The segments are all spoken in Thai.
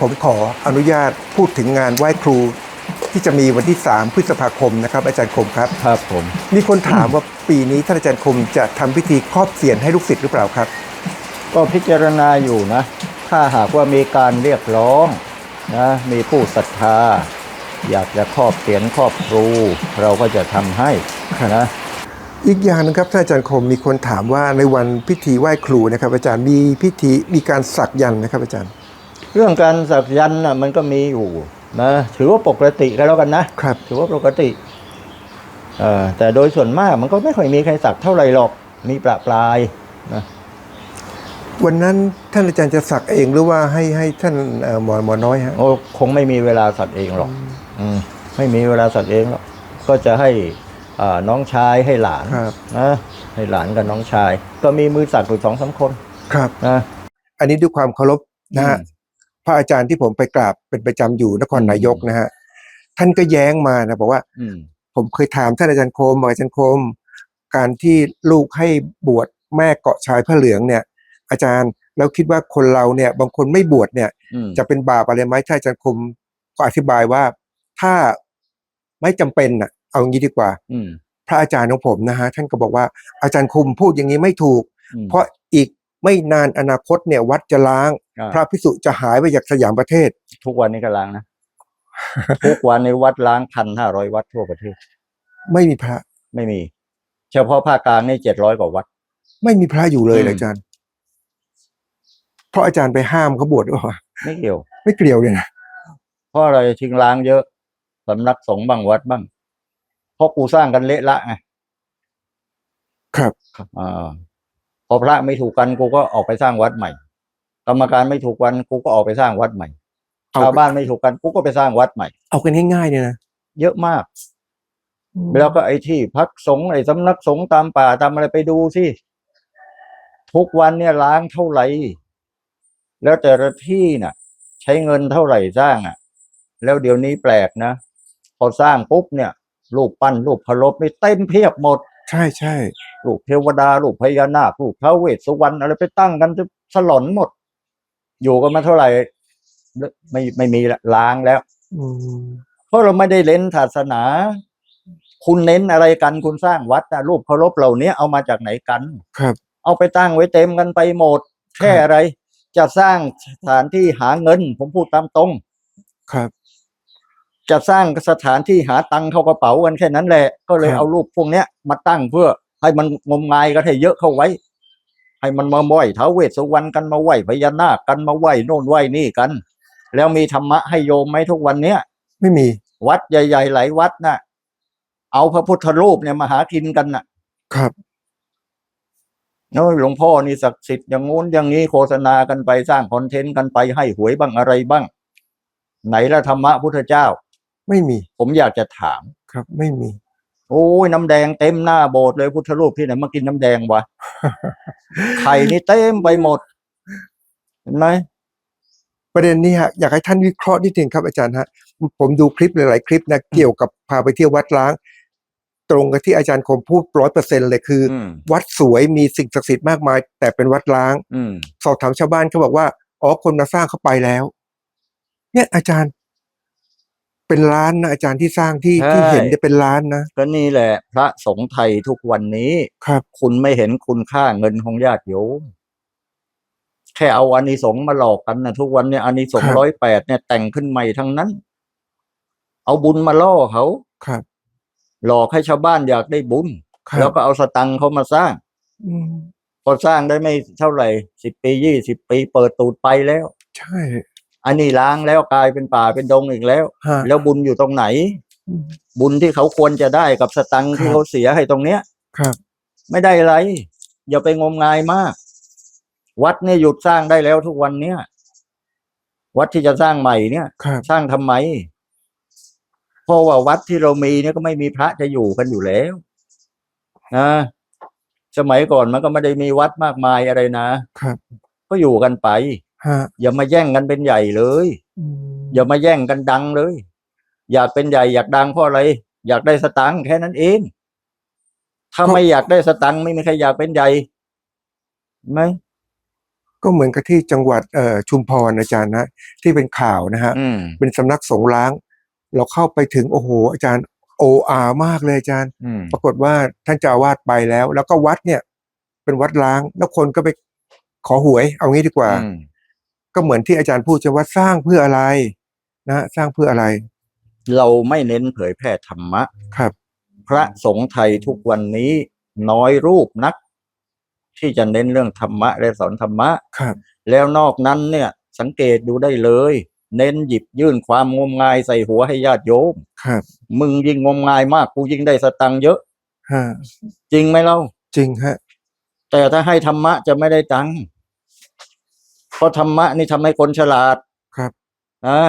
ผมขออนุญาตพูดถึงงานไหว้ครู ที่จะมีวันที่ 3 พฤษภาคมนะครับ อาจารย์คมครับ ครับผม มีคนถามว่าปีนี้ท่านอาจารย์คมจะทำพิธีครอบเสียนให้ลูกศิษย์หรือเปล่าครับ ก็พิจารณาอยู่นะ ถ้าหากว่ามีการเรียกร้องนะ มีผู้ศรัทธา อยากจะครอบเสียนครอบครู เราก็จะทำให้นะ อีกอย่างหนึงครับท่านอาจารย์คมมีคนถามว่าในวันพิธีไหว้ครูนะครับ อาจารย์มีพิธีมีการสักยันต์นะครับอาจารย์ เรื่องการสักยันต์น่ะมันก็มีอยู่นะถือว่าปกติก็แล้วกันนะครับ ถือว่าปกติเอ่อแต่โดยส่วนมากมันก็ไม่ค่อยมีใครสักเท่าไหร่หรอก มีประปรายนะวันนั้นท่านอาจารย์จะสักเองหรือว่าให้ให้ท่านเอ่อหมอหมอน้อยฮะโอ้คงไม่มีเวลาสักเองหรอก อืมไม่มีเวลาสักเองหรอกก็จะให้อ่าน้องชายให้หลานครับนะให้หลานกับน้องชาย ก็มีมือสักอยู่สองสามคนครับ นะ อันนี้ด้วยความเคารพนะฮะอืม พระอาจารย์ที่ผมไปกราบเป็นประจำอยู่นครนายกนะฮะท่านก็แย้งมานะบอกว่าอืมผมเคยถามท่านอาจารย์โคมบอกอาจารย์โคม การที่ลูกให้บวชแม่เกาะชายพระเหลืองเนี่ย อาจารย์แล้วคิดว่าคนเราเนี่ย บางคนไม่บวชเนี่ยอืมจะเป็นบาปอะไรไหมถ้าอาจารย์คมก็อธิบายว่าถ้าไม่จำเป็นอะ เอางี้ดีกว่า อืมพระอาจารย์ของผมนะฮะท่านก็บอกว่าอาจารย์คุมพูดอย่างนี้ไม่ถูกอืมเพราะอีก ไม่นานอนาคตเนี่ยวัดจะล้าง อ่า พระพิสุจะหายไปจากสยามประเทศ ทุกวันนี้ก็ล้างนะ ทุกวันในวัดล้างพันห้าร้อยวัดทั่วประเทศ ไม่มีพระ ไม่มี เฉพาะภาคกลางนี่เจ็ดร้อยกว่าวัด ไม่มีพระอยู่เลยอืม เหรออาจารย์ เพราะอาจารย์ไปห้ามเขาบวชหรือเปล่าไม่เกี่ยว ไม่เกลียวเลยนะเพราะอะไรทิ้งล้างเยอะสำนักสงฆ์บางวัดบ้างเพราะกูสร้างกันเละละไงครับ อ่า พอพระไม่ถูกกันกูก็ออกไปสร้างวัดใหม่ กรรมการไม่ถูกกันกูก็ออกไปสร้างวัดใหม่เอาชาวบ้านไม่ถูกกันกูก็ไปสร้างวัดใหม่ เอากันง่ายๆเนี่ยนะเยอะมาก แล้วก็ไอ้ที่พักสงฆ์ไอ้สำนักสงฆ์ตามป่าตามอะไรไปดูสิทุกวันเนี่ยล้างเท่าไหร่ แล้วแต่ละที่น่ะ ใช้เงินเท่าไหร่สร้างอะ แล้วเดี๋ยวนี้แปลกนะพอสร้างปุ๊บเนี่ยรูปปั้นรูปพระลบนี่เต็มเพียบหมด ใช่ใช่รูปเทวดารูปพญานาครูปท้าวเวสสุวรรณอะไรไปตั้งกันจะสลอนหมด อยู่กันมาเท่าไหร่ ไม่ไม่มีละล้างแล้วอืมเพราะเราไม่ได้เน้นศาสนา คุณเน้นอะไรกันคุณสร้างวัดนะรูปเคารพเหล่านี้เอามาจากไหนกัน ครับ เอาไปตั้งไว้เต็มกันไปหมดแค่อะไร จะสร้างสถานที่หาเงิน ผมพูดตามตรง ครับ จะสร้างสถานที่หาตังค์เข้ากระเป๋ากันแค่นั้นแหละ ก็เลยครับเอารูปพวกเนี้ยมาตั้งเพื่อให้มันงมงายกันให้เยอะเข้าไว้ ให้มันมาไหว้ท้าวเวสสุวรรณกันมาไหว้พญานาคกันมาไหว้โน่นไหว้นี่กัน แล้วมีธรรมะให้โยมไหมทุกวันเนี้ย ไม่มีวัดใหญ่ๆหลายวัดน่ะ เอาพระพุทธรูปเนี่ยมาหากินกันน่ะครับ เนอะหลวงพ่อนี่ศักดิ์สิทธิ์อย่างงู้นอย่างนี้โฆษณากันไปสร้างคอนเทนต์กันไปให้หวยบ้างอะไรบ้าง ไหนละธรรมะพุทธเจ้า ไม่มีผมอยากจะถาม ครับ ไม่มี โอ้ยน้ำแดงเต็มหน้าโบสถ์เลยพุทธรูปที่ไหนมากินน้ำแดงวะ ไข่นี่เต็มไปหมด เห็นไหมประเด็นนี้ฮะอยากให้ท่านวิเคราะห์นิดนึงครับอาจารย์ฮะผมดูคลิปหลาย ๆ คลิปนะเกี่ยวกับพาไปเที่ยววัดล้าง ตรงกับที่อาจารย์คมพูดร้อยเปอร์เซ็นเลยคือออืมวัดสวยมีสิ่งศักดิ์สิทธิ์มากมาย แต่เป็นวัดล้าง อืม สอบถามชาวบ้านเขาบอกว่า อ๋อคนมาสร้างเขาไปแล้ว เนี่ยอาจารย์ เป็นล้านนะอาจารย์ที่สร้างที่ที่เห็นจะเป็นล้านนะก็นี่แหละ พระสงฆ์ไทยทุกวันนี้ครับ คุณไม่เห็นคุณค่าเงินของญาติโยมแค่เอาอานิสงส์มาหลอกกันนะทุกวันเนี่ยอานิสงครัส์บร้อยแปดเนี่ยแต่งขึ้นใหม่ทั้งนั้น เอาบุญมาล่อเขาครับ หลอกให้ชาวบ้านอยากได้บุญครัแล้วบก็เอาสตังค์เขามาสร้างอืมพอสร้างได้ไม่เท่าไหร่สิบปียี่สิบปีเปิดตูดไปแล้ว ใช่ อันนี้ล้างแล้วกลายเป็นป่าเป็นดงอีกแล้ว ฮะ แล้วบุญอยู่ตรงไหน อืม บุญที่เขาควรจะได้กับสตังค์ที่ครับ เขาเสียให้ตรงเนี้ย ครับ ไม่ได้อะไร อย่าไปงมงายมาก วัดเนี่ยหยุดสร้างได้แล้วทุกวันเนี้ยวัดที่จะสร้างใหม่เนี่ย ครับ สร้างทำไม เพราะว่าวัดที่เรามีเนี่ยก็ไม่มีพระจะอยู่กันอยู่แล้วนะสมัยก่อนมันก็ไม่ได้มีวัดมากมายอะไรนะครับ ก็อยู่กันไป ฮะอย่ามาแย่งกันเป็นใหญ่เลย อืมอย่ามาแย่งกันดังเลย อยากเป็นใหญ่อยากดังเพราะอะไร อยากได้สตังค์แค่นั้นเอง ถ้าไม่อยากได้สตังค์ไม่มีใครอยากเป็นใหญ่เห็นไหมก็เหมือนกับที่จังหวัดเอ่อชุมพรอาจารย์นะที่เป็นข่าวนะฮะ อืม เป็นสำนักสงฆ์ล้าง เราเข้าไปถึงโอ้โห อาจารย์โออามากเลยอาจารย์ อืม ปรากฏว่าท่านเจ้าอาวาสไปแล้ว แล้วก็วัดเนี่ย เป็นวัดล้าง แล้วคนก็ไปขอหวย เอางี้ดีกว่า อืม ก็เหมือนที่อาจารย์พูดใช่ว่าสร้างเพื่ออะไร นะสร้างเพื่ออะไร เราไม่เน้นเผยแพร่ธรรมะครับ พระสงฆ์ไทยทุกวันนี้น้อยรูปนัก ที่จะเน้นเรื่องธรรมะและสอนธรรมะครับ แล้วนอกนั้นเนี่ย สังเกตดูได้เลย เน้นหยิบยื่นความงมงายใส่หัวให้ญาติโยมครับ มึงยิ่งงมงายมากกูยิ่งได้สตังค์เยอะฮะจริงไหมเล่าจริงฮะแต่ถ้าให้ธรรมะจะไม่ได้ตังค์ เพราะธรรมะนี่ทำให้คนฉลาดครับนะ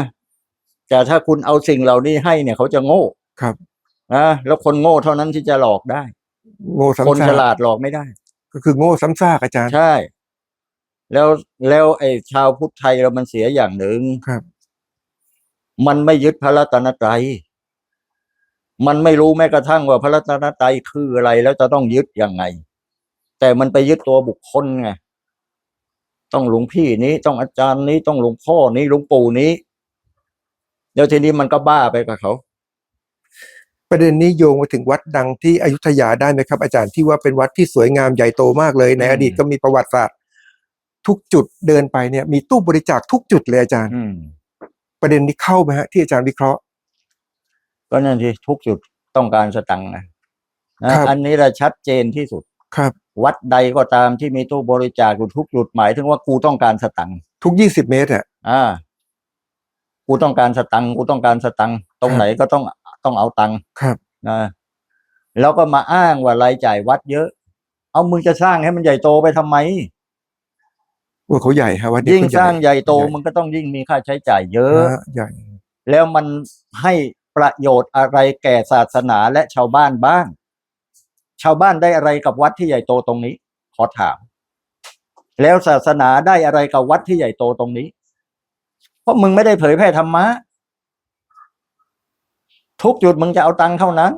แต่ถ้าคุณเอาสิ่งเหล่านี้ให้เนี่ย เขาจะโง่ครับนะแล้วคนโง่เท่านั้นที่จะหลอกได้ โง่ซ้ำคนซาฉกลาดหลอกไม่ได้ ก็คือโง่ซ้ำซากอาจารย์ใช่ แล้วแล้วไอ้ชาวพุทธไทยเรามันเสียอย่างหนึ่งครับ มันไม่ยึดพระรัตนตรัยมันไม่รู้แม้กระทั่งว่าพระรัตนตรัยคืออะไร แล้วจะต้องยึดยังไง แต่มันไปยึดตัวบุคคลไง ต้องหลวงพี่นี้ต้องอาจารย์นี้ต้องหลวงพ่อนี้หลวงปู่นี้แล้วทีนี้มันก็บ้าไปกับเขา ประเด็นนี้โยงมาถึงวัดดังที่อยุธยาได้ไหมครับ อาจารย์ที่ว่าเป็นวัดที่สวยงามใหญ่โตมากเลย ในอืมอดีตก็มีประวัติศาสตร์ ทุกจุดเดินไปเนี่ย มีตู้บริจาคทุกจุดเลยอาจารย์อืมประเด็นนี้เข้าไหมฮะ ที่อาจารย์วิเคราะห์ ก็นั่นที่ทุกจุดต้องการสตังค์นะนะครับอันนี้แหละชัดเจนที่สุดครับ วัดใดก็ตามที่มีตู้บริจาคอยู่ทุกจุดหมายถึงว่ากูต้องการสตังค์ทุกยี่สิบเมตรอะอ่า กูต้องการสตังค์กูต้องการสตังค์ตรงไหนก็ต้องต้องเอาตังค์ครับนะแล้วก็มาอ้างว่ารายจ่ายวัดเยอะ เอามึงจะสร้างให้มันใหญ่โตไปทำไมว่าเขาใหญ่ฮะวัดนี้ยิ่งเขาสร้างใหญ่โตใหญ่มันก็ต้องยิ่งมีค่าใช้จ่ายเยอะฮะใหญ่แล้วมันให้ประโยชน์อะไรแก่ศาสนาและชาวบ้านบ้าง ชาวบ้านได้อะไรกับวัดที่ใหญ่โตตรงนี้ ขอถาม แล้วศาสนาได้อะไรกับวัดที่ใหญ่โตตรงนี้ เพราะมึงไม่ได้เผยแพร่ธรรมะทุกจุดมึงจะเอาตังค์เท่านั้น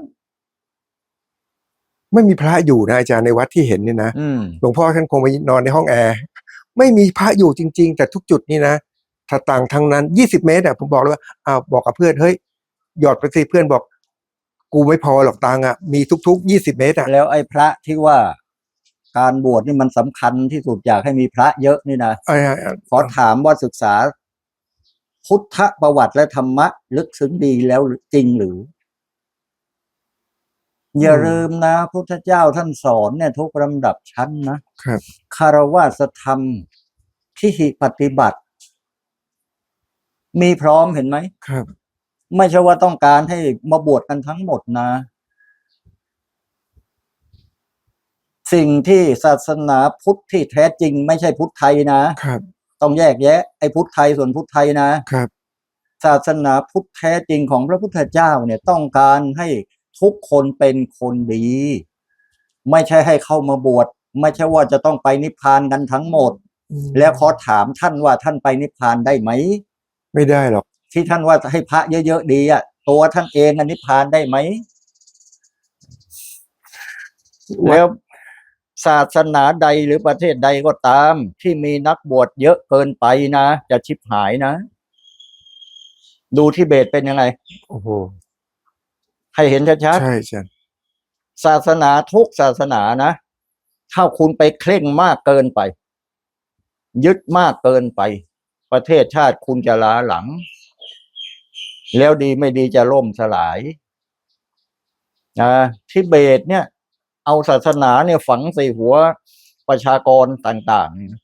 ไม่มีพระอยู่นะอาจารย์ในวัดที่เห็นเนี่ยนะอืมหลวงพ่อท่านคงไปนอนในห้องแอร์ไม่มีพระอยู่จริง ๆ แต่ทุกจุดนี่นะถ้าต่างทั้งนั้นยี่สิบเมตรอะผมบอกเลยว่าอ้าวบอกกับเพื่อนเฮ้ยหยอดไปสิเพื่อนบอก กูไม่พอหรอกตังค์อะมีทุกๆยี่สิบเมตรอะแล้วไอ้พระที่ว่าการบวชนี่มันสำคัญที่สุดอยากให้มีพระเยอะนี่นะไอ้ขอถามว่าศึกษา พุทธประวัติและธรรมะ ลึกซึ้งดีแล้วจริงหรือ อย่าลืมนะพุทธเจ้าท่านสอนเนี่ย ทุกลำดับชั้นนะ ครับ คารวะธรรมพิหิปฏิบัติ มีพร้อมเห็นไหม ครับ ไม่ใช่ว่าต้องการให้มาบวชกันทั้งหมดนะ สิ่งที่ศาสนาพุทธที่แท้จริง ไม่ใช่พุทธไทยนะครับ ต้องแยกแยะ ไอ้พุทธไทยส่วนพุทธไทยนะครับ ศาสนาพุทธแท้จริงของพระพุทธเจ้าเนี่ยต้องการให้ทุกคนเป็นคนดี ไม่ใช่ให้เข้ามาบวชไม่ใช่ว่าจะต้องไปนิพพานกันทั้งหมดอืมแล้วขอถามท่านว่าท่านไปนิพพานได้ไหม ไม่ได้หรอก ที่ท่านว่าให้พระเยอะๆดีอะตัวท่านเองอะนิพพานได้ไหมแล้วศาสนาใดหรือประเทศใดก็ตาม ที่มีนักบวชเยอะเกินไปนะ จะชิบหายนะ ดูที่เบตเป็นยังไง โอ้โหให้เห็นชัดใช่อาจารย์ๆศาสนาทุกศาสนานะถ้าคุณไปเคร่งมากเกินไป ยึดมากเกินไป ประเทศชาติคุณจะล้าหลัง แล้วดีไม่ดีจะล่มสลายนะทิเบตเนี่ย เอาศาสนาเนี่ยฝังใส่หัวประชากรต่างๆนี่นะ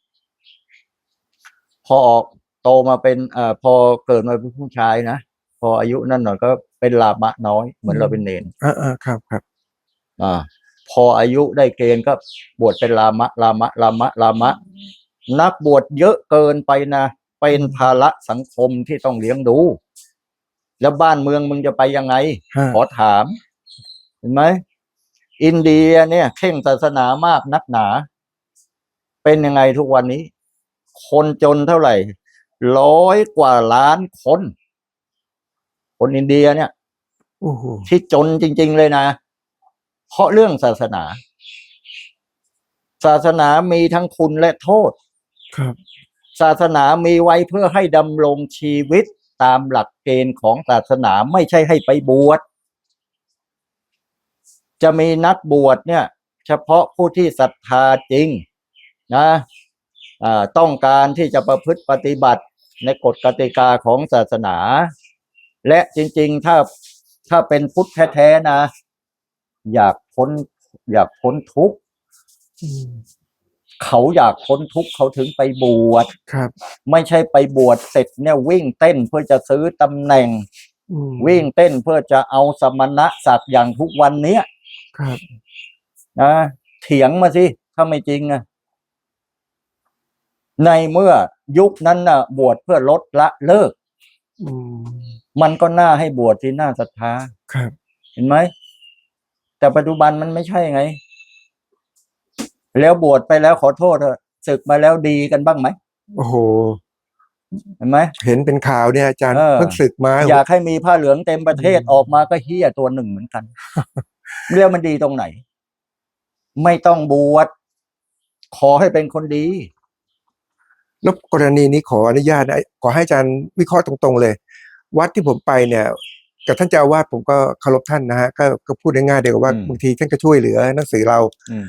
พอออกโตมาเป็นเอ่อพอเกิดมาเป็นผู้ชายนะ พออายุนั่นหน่อยก็เป็นลามะน้อย เหมือนเราเป็นเนนอ่าอ่าครับครับ อ่า พออายุได้เกณฑ์ก็บวชเป็นลามะ ลามะ ลามะ ลามะ นักบวชเยอะเกินไปนะ เป็นภาระสังคมที่ต้องเลี้ยงดู แล้วบ้านเมืองมึงจะไปยังไง ฮะ ขอถาม เห็นไหม อินเดียเนี่ยเข่งศาสนามากนักหนา เป็นยังไงทุกวันนี้ คนจนเท่าไหร่ ร้อยกว่าล้านคน คนอินเดียเนี่ย โอ้โหที่จนจริง ๆ เลยนะ เพราะเรื่องศาสนา ศาสนามีทั้งคุณและโทษ ครับ ศาสนามีไว้เพื่อให้ดำรงชีวิต ตามหลักเกณฑ์ของศาสนาไม่ใช่ให้ไปบวชจะมีนักบวชเนี่ย เฉพาะผู้ที่ศรัทธาจริงนะต้องการที่จะประพฤติปฏิบัติในกฎกติกาของศาสนา และจริง ๆ ถ้าถ้าเป็นพุทธแท้ๆนะ อยากพ้นอยากพ้นทุกข์ เขาอยากพ้นทุกข์เขาถึงไปบวชครับ ไม่ใช่ไปบวชเสร็จเนี่ยวิ่งเต้นเพื่อจะซื้อตำแหน่งอืมวิ่งเต้นเพื่อจะเอาสมณะศักดิ์อย่างทุกวันเนี้ยครับนะเถียงมาสิถ้าไม่จริงอะในเมื่อยุคนั้นน่ะ บวชเพื่อลดละเลิกอืมมันก็น่าให้บวชที่น่าศรัทธาครับ เห็นไหมแต่ปัจจุบันมันไม่ใช่ไง แล้วบวชไปแล้วขอโทษเถอะศึกมาแล้วดีกันบ้างไหมโอ้โห เห็นไหมเห็นเป็นข่าวเนี่ยอาจารย์เออ เพิ่งศึกมาอยากให้มีผ้าเหลืองเต็มประเทศอืมออกมาก็เฮี้ยตัวหนึ่งเหมือนกัน เรื่องมันดีตรงไหน ไม่ต้องบวชขอให้เป็นคนดี แล้วกรณีนี้ขออนุญาตนะขอให้อาจารย์วิเคราะห์ตรงๆเลย วัดที่ผมไปเนี่ยกับท่านเจ้าอาวาสผมก็เคารพท่านนะฮะก็ก็พูดง่ายๆเดียวกับว่าอืม บางทีท่านก็ช่วยเหลือหนังสือเรา อืม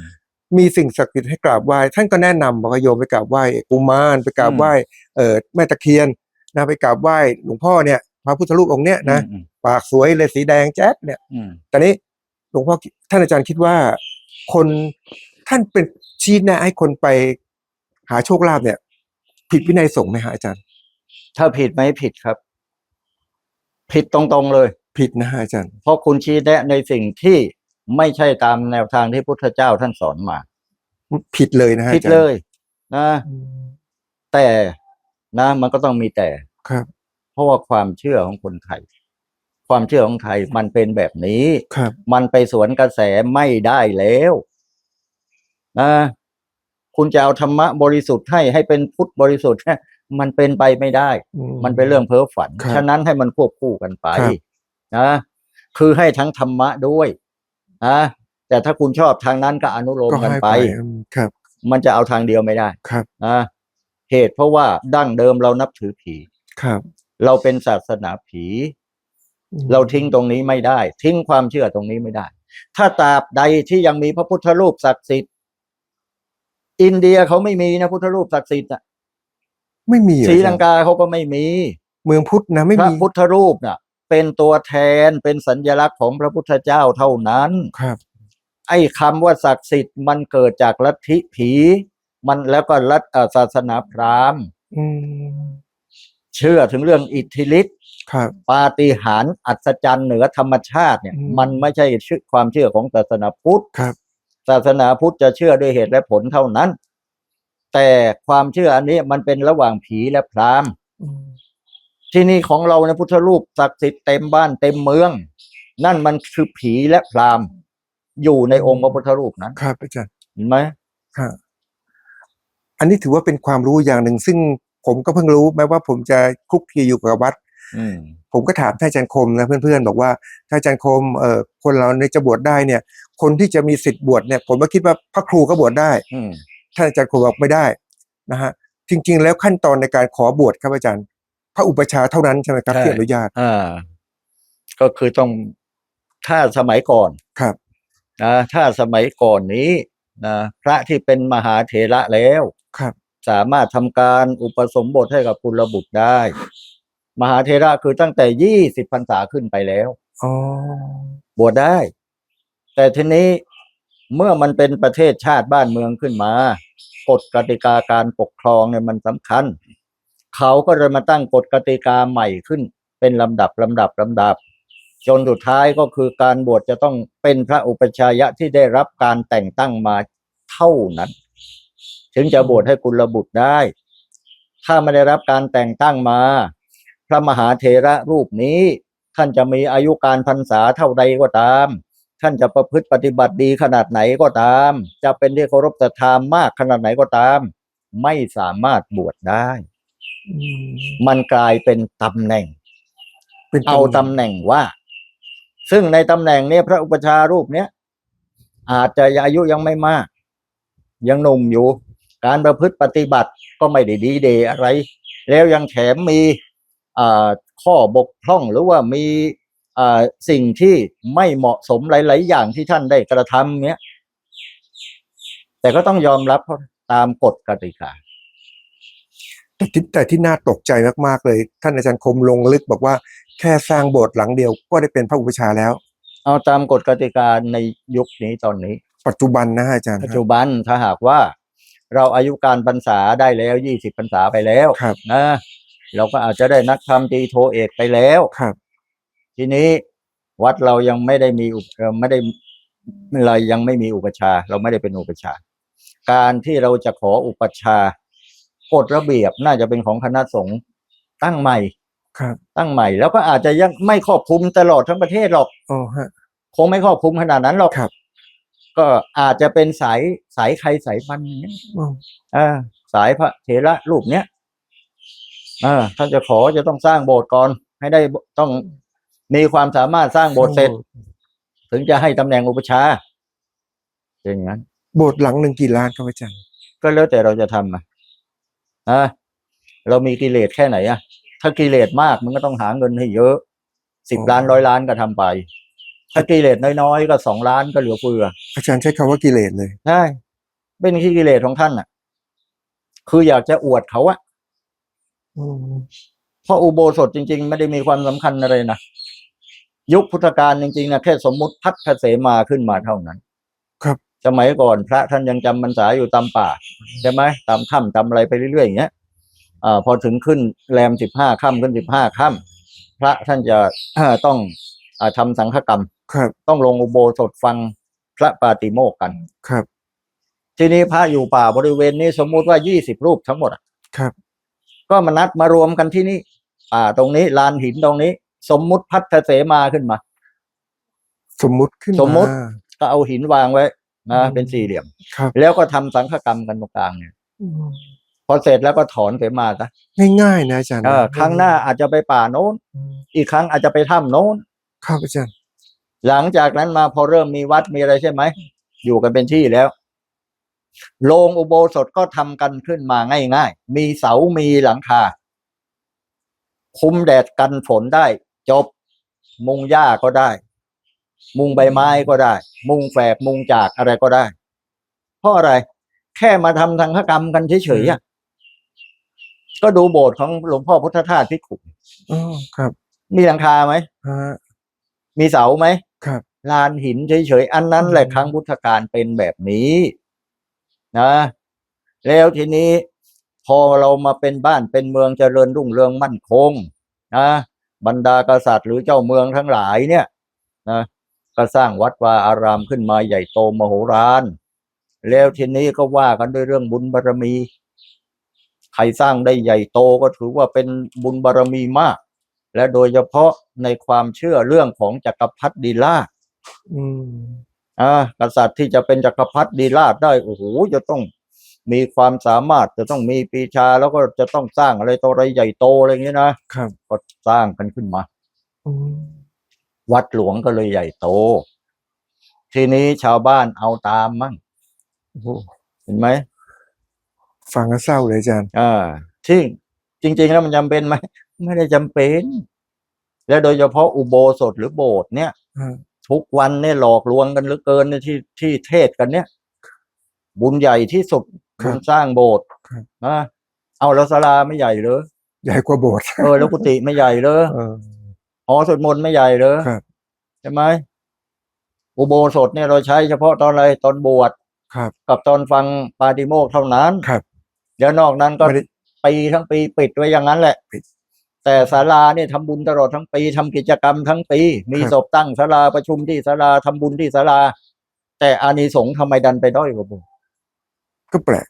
มีสิ่งศักดิ์สิทธิ์ให้กราบไหว้ท่านก็แนะนำบอกว่าโยมไปกราบไหว้กุมารไปกราบไหว้เอ่อแม่ตะเคียนนะไปกราบไหว้หลวงพ่อเนี่ยพระพุทธรูปองค์เนี้ยนะอืมปากสวยเลยสีแดงแจ๊ดเนี่ยอืมตอนนี้หลวงพ่อท่านอาจารย์คิดว่า คนท่านเป็นชี้แนะให้คนไปหาโชคลาภเนี่ย ผิดวินัยสงฆ์ไหมฮะอาจารย์ ถ้าผิดไหมผิดครับ ผิดตรงๆเลย ผิดนะฮะอาจารย์ เพราะคุณชี้แนะในสิ่งที่ ไม่ใช่ตามแนวทางที่พุทธเจ้าท่านสอนมาผิดเลยนะฮะผิดอาจารเลย นะอืมแต่นะมันก็ต้องมีแต่ครับ เพราะว่าความเชื่อของคนไทย ความเชื่อของไทยมันเป็นแบบนี้ครับ มันไปสวนกระแสไม่ได้แล้วนะคุณจะเอาธรรมะบริสุทธิ์ให้ให้เป็นพุทธบริสุทธิ์มันเป็นไปไม่ได้อืมันเป็นเรื่องเพ้อฝันครับฉะนั้นให้มันควบคู่กันไปครับนะ คือให้ทั้งธรรมะด้วย นะแต่ถ้าคุณชอบทางนั้นก็อนุโลมก็กันให้ไปไปอืมครับ มันจะเอาทางเดียวไม่ได้ครับนะเหตุเพราะว่าดั้งเดิมเรานับถือผีครับ เราเป็นศาสนาผีอืมเราทิ้งตรงนี้ไม่ได้ ทิ้งความเชื่อตรงนี้ไม่ได้ ถ้าตราบใดที่ยังมีพระพุทธรูปศักดิ์สิทธิ์อินเดียเขาไม่มีนะพุทธรูปศักดิ์สิทธิ์อะไม่มีเหรอศรีอาจาลัรงย์กาเขาก็ไม่มี เมืองพุทธนะไม่พระมีพุทธรูปน่ะ เป็นตัวแทนเป็นสัญลักษณ์ของพระพุทธเจ้าเท่านั้นครับ ไอ้คำว่าศักดิ์สิทธิ์มันเกิดจากลัทธิผี มันแล้วก็ลัทธิเอ่อศาสนาพราหมณ์อืมเชื่อถึงเรื่องอิทธิฤทธิ์ครับปาฏิหาริย์อัศจรรย์เหนือธรรมชาติเนี่ยอืมมันไม่ใช่ชื่อความเชื่อของศาสนาพุทธครับ ศาสนาพุทธจะเชื่อด้วยเหตุและผลเท่านั้น แต่ความเชื่ออันนี้มันเป็นระหว่างผีและพราหมณ์อืม ที่นี่ของเราในยพุทธรูปศักดิ์สิทธิ์เต็มบ้านเต็มเมือง นั่นมันคือผีและพราหมณ์อยู่ในองค์พระพุทธรูปนั้นครับอาจารย์เห็นไหมครับอันนี้ถือว่าเป็นความรู้อย่างหนึ่ง ซึ่งผมก็เพิ่งรู้แม้ว่าผมจะคลุกคลีอยู่กับวัดอืมผมก็ถามท่านอาจารย์คมนะเพื่อนๆบอกว่าท่านอาจารย์คมเอ่อคนเราในยจะบวชได้เนี่ย คนที่จะมีสิทธิ์บวชเนี่ย ผมก็คิดว่าพระครูก็บวชได้อืมท่านอาจารย์คมบอกไม่ได้นะฮะจริง ๆ แล้วขั้นตอนในการขอบวชครับอาจารย์ พระอุปชฌาย์เท่านั้นใช่ไหมครับที่อนุญาตอ่าก็คือต้องถ้าสมัยก่อนครับนะถ้าสมัยก่อนนี้นะพระที่เป็นมหาเถระแล้วครับ สามารถทำการอุปสมบทให้กับกุลบุตรได้ มหาเถระคือตั้งแต่ยี่สิบพรรษาขึ้นไปแล้วอ๋อบวชได้ แต่ทีนี้เมื่อมันเป็นประเทศชาติบ้านเมืองขึ้นมากฎกติกาการปกครองเนี่ยมันสำคัญ เขาก็เลยมาตั้งกฎกติกาใหม่ขึ้น เป็นลำดับลำดับลำดับ จนสุดท้ายก็คือการบวชจะต้องเป็นพระอุปชฌายะที่ได้รับการแต่งตั้งมาเท่านั้น ถึงจะบวชให้กุลบุตรได้ ถ้าไม่ได้รับการแต่งตั้งมา พระมหาเถระรูปนี้ ท่านจะมีอายุการพรรษาเท่าใดก็ตาม ท่านจะประพฤติปฏิบัติดีขนาดไหนก็ตาม จะเป็นที่เคารพศรัทธามากขนาดไหนก็ตาม ไม่สามารถบวชได้ มมันกลายเป็นตำแหน่งเป็นเอาตำแหน่งว่า ซึ่งในตำแหน่งเนี้พระอุปชฌาย์รูปเนี้ยอาจจะอายุยังไม่มาก ยังหนุ่มอยู่ การประพฤติปฏิบัติก็ไม่ได้ดีเดย์อะไร แล้วยังแถมมีอ่าข้อบกพร่องหรือว่ามีอ่าสิ่งที่ไม่เหมาะสมหลาย ๆ อย่างที่ท่านได้กระทำเนี้ยแต่ก็ต้องยอมรับตามกฎกติกา แต่ที่แต่ที่น่าตกใจมากๆเลย ท่านอาจารย์คมลงลึกบอกว่าแค่สร้างโบสถ์หลังเดียวก็ได้เป็นพระอุปชฌาย์แล้ว เอาตามกฎกติกาในยุคนี้ตอนนี้ ปัจจุบันนะฮะอาจารย์ปัจจุบันถ้าหากว่าเราอายุการพรรษาได้แล้วยี่สิบพรรษาไปแล้วครับนะ เราก็อาจจะได้นักธรรมตรีโทเอกไปแล้วครับ ทีนี้วัดเรายังไม่ได้มีอุปเอ่อไม่ได้เรายังไม่มีอุปชฌาย์เราไม่ได้เป็นอุปชฌาย์การที่เราจะขออุปชฌาย์ กฎระเบียบน่าจะเป็นของคณะสงฆ์ตั้งใหม่ครับ ตั้งใหม่แล้วก็อาจจะยังไม่ครอบคลุมตลอดทั้งประเทศหรอกอ๋อฮะคงไม่ครอบคลุมขนาดนั้นหรอกครับ ก็อาจจะเป็นสายสายใครสายมันอย่างเงี้ยอ๋ออ่าสายพระเถระรูปเนี้ยอ่าท่านจะขอจะต้องสร้างโบสถ์ก่อน ให้ได้ต้องมีความสามารถสร้างโบสถ์เสร็จ ถึงจะให้ตำแหน่งอุปชฌาย์เป็นอย่างนั้น โบสถ์หลังหนึ่งกี่ล้านครับอาจารย์ก็แล้วแต่เราจะทำอะ อ่าเรามีกิเลสแค่ไหนอะถ้ากิเลสมากมันก็ต้องหาเงินให้เยอะสิบล้านร้อยล้านก็ทำไป ถ้ากิเลสน้อยๆก็สองล้านก็เหลือเฟืออาจารย์ใช้คำว่ากิเลสเลยใช่เป็นที่กิเลสของท่านอะคืออยากจะอวดเขาอะอืมเพราะอุโบสถจริง ๆ ไม่ได้มีความสำคัญอะไรนะยุคพุทธกาลจริงๆนะแค่สมมุติพัฒเสมาขึ้นมาเท่านั้นครับ สมัยก่อนพระท่านยังจำพรรษาอยู่ตามป่าใช่ไหมตามถ้ำตามอะไรไปเรื่อยๆอย่างเงี้ยอ่าพอถึงขึ้นแรมสิบห้าค่ำขึ้นสิบห้าค่ำพระท่านจะต้องอาทำสังฆกรรมครับต้องลงอุโบสถฟังพระปาติโมกข์กันครับ ทีนี้พระอยู่ป่าบริเวณนี้สมมุติว่ายี่สิบรูปทั้งหมดอะครับ ก็มานัดมารวมกันที่นี่ป่าตรงนี้ลานหินตรงนี้ สมมุติพัฒเสมาขึ้นมา สมมุติขึ้นสมมุติาก็เอาหินวางไว้ นะอืมเป็นสี่เหลี่ยม ครับแล้วก็ทำสังฆกรรมกันตรงกลางเนี่ยอืมพอเสร็จแล้วก็ถอนเสมาซะง่ายๆนะอาจารย์เออครั้งหน้าอาจจะไปป่าโน้นอืมอีกครั้งอาจจะไปถ้ำโน้น ครับอาจารย์ หลังจากนั้นมาพอเริ่มมีวัดมีอะไรใช่ไหม อยู่กันเป็นที่แล้วโรงอุโบสถก็ทำกันขึ้นมาง่ายๆ มีเสามีหลังคา คุมแดดกันฝนได้ จบ มุงหญ้าก็ได้ มุงใบไม้ก็ได้ มุงแฝกมุงจากอะไรก็ได้ เพราะอะไร แค่มาทำทางฆกรรมกันเฉยๆอะก็ดูโบสถ์ของหลวงพ่อพุทธทาสพิกขุอ๋อครับ มีหลังคาไหมฮะมีเสาไหมครับลานหินเฉยๆอันนั้นแหละอืมครั้งพุทธกาลเป็นแบบนี้นะแล้วทีนี้พอเรามาเป็นบ้านเป็นเมืองเจริญรุ่งเรืองมั่นคงนะบรรดากษัตริย์หรือเจ้าเมืองทั้งหลายเนี่ยนะ ก็สร้างวัดวาอารามขึ้นมาใหญ่โตมโหฬารแล้วทีนี้ก็ว่ากันด้วยเรื่องบุญบารมี ใครสร้างได้ใหญ่โตก็ถือว่าเป็นบุญบารมีมาก และโดยเฉพาะในความเชื่อเรื่องของจักรพรรดิราชอืมอ่ากษัตริย์ที่จะเป็นจักรพรรดิราชได้โอ้โหจะต้องมีความสามารถจะต้องมีปีชาแล้วก็จะต้องสร้างอะไรต่ออะไรใหญ่โตอะไรอย่างนี้นะครับก็สร้างกันขึ้นมา อืม วัดหลวงก็เลยใหญ่โต ทีนี้ชาวบ้านเอาตามมั่งโอ้โหเห็นไหมฟังแล้วเศร้าเลยอาจารย์อ่าที่จริง ๆ แล้วมันจำเป็นไหมไม่ได้จำเป็น และโดยเฉพาะอุโบสถหรือโบสถ์เนี่ยฮะทุกวันเนี่ยหลอกลวงกันเหลือเกินในที่ที่เทศกันเนี่ย บุญใหญ่ที่สุดครับบุญสร้างโบสถ์ครับนะเอาแล้วศาลาไม่ใหญ่เลยใหญ่กว่าโบสถ์เออแล้วกุฏิไม่ใหญ่เลยเออ หอสวดมนต์ไม่ใหญ่เลยครับ ใช่ไหมอุโบสถเนี่ยเราใช้เฉพาะตอนอะไรตอนบวชครับ กับตอนฟังปาติโมกข์เท่านั้นครับ เดี๋ยวนอกนั้นก็ไม่ได้ ปีทั้งปีปิดไว้อย่างนั้นแหละ ปิด แต่ศาลาเนี่ยทำบุญตลอดทั้งปีทำกิจกรรมทั้งปี มีครับ ศพตั้งศาลาประชุมที่ศาลาทำบุญที่ศาลา แต่อานิสงส์ทำไมดันไปด้อยกว่าบุญก็แปลก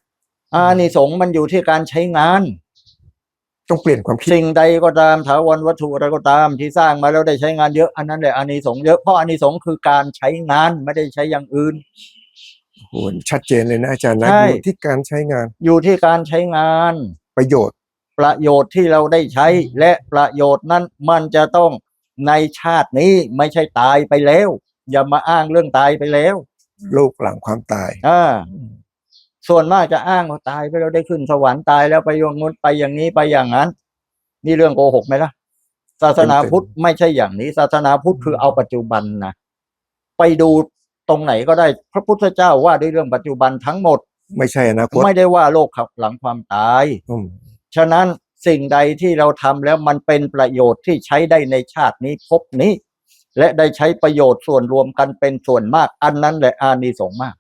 อานิสงส์มันอยู่ที่การใช้งาน ต้องเปลี่ยนความคิดสิ่งใดก็ตามถาวรวัตถุอะไรก็ตามที่สร้างมาแล้วได้ใช้งานเยอะอันนั้นแหละอานิสงส์เยอะเพราะอานิสงส์คือการใช้งานไม่ได้ใช้อย่างอื่นโอ้โหชัดเจนเลยนะอาจารย์นะใช่อยู่ที่การใช้งาน อยู่ที่การใช้งานประโยชน์ ประโยชน์ที่เราได้ใช้และประโยชน์นั้นมันจะต้องในชาตินี้ไม่ใช่ตายไปแล้ว อย่ามาอ้างเรื่องตายไปแล้ว โลกหลังความตายอ่า ส่วนมากจะอ้างว่าตายไปแล้วได้ขึ้นสวรรค์ตายแล้วไปอย่างนู้นไปอย่างนี้ไปอย่างนั้น นี่เรื่องโกหกไหมล่ะ ศาสนาพุทธไม่ใช่อย่างนี้ ศาสนาพุทธคือเอาปัจจุบันนะไปดูตรงไหนก็ได้พระพุทธเจ้าว่าด้วยเรื่องปัจจุบันทั้งหมด ไม่ใช่อนาคตไม่ได้ว่าโลกขับหลังความตายอืมฉะนั้นสิ่งใดที่เราทำแล้วมันเป็นประโยชน์ที่ใช้ได้ในชาตินี้ภพนี้ และได้ใช้ประโยชน์ส่วนรวมกันเป็นส่วนมาก อันนั้นแหละอานิสงส์มาก